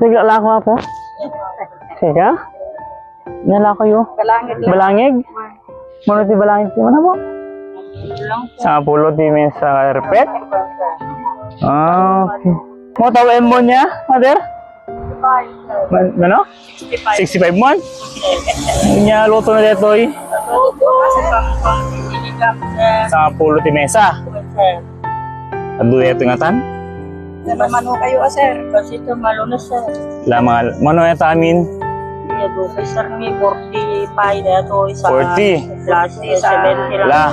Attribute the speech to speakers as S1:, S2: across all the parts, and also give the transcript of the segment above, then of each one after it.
S1: Sigla lang ako po. Sige. Nala
S2: Kalangit lang.
S1: balangig. Mano ti balangig ti mana
S2: lang.
S1: Sa pulo ti men sa repet. Ah, okay. Mo tawin mo niya, mother? Man, ano? 65 mon? Nya luto na dito eh. Sa pulo ti mesa.
S2: Sir.
S1: Adu ito nga tan.
S2: Naman ho kayo ah, sir. Kasi ito malunas sir.
S1: La mga mano eta amin
S2: Iya, doon sir ni 45 na ito. Isa
S1: 40.
S2: Plus 70 lang.
S1: La.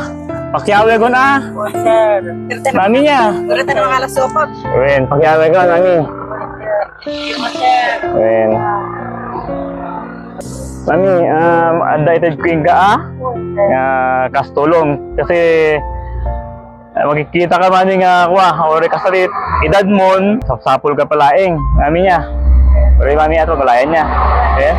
S1: Pakyawe ko na.
S2: Po, sir.
S1: Mami niya.
S2: Pero tayo mga alas sopot.
S1: Wen, pakyawe ko mami.
S2: Yung.
S1: Wen. Mami, um, undited queen ka ah. Nga kastulong. Kasi eh, makikita ka man nga kuha, ori ka salit, edad mon, sapsapol ka palaing. Mami niya. Ori mami ato, palayan niya. Okay?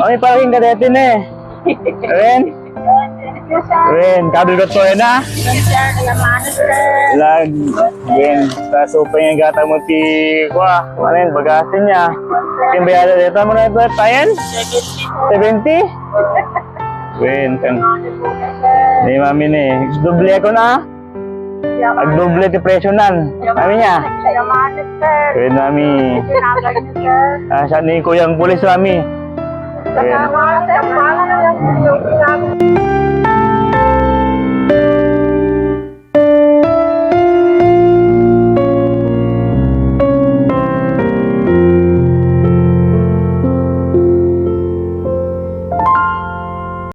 S1: Mami, parang ka detin eh. Ren? Ren, kabel ko to eh na.
S2: Yung.
S1: Lag, Ren, sa sopa yung gata mo ti, kuha, manin, bagasin niya. Yung bayada dito mo na ito, tayan? 70? Ren, kang, ni mami ni, doble ako na. Ag doble ti presyo nan. Mami niya. Ren, mami. Ah, siya ni kuyang pulis mami. Ren.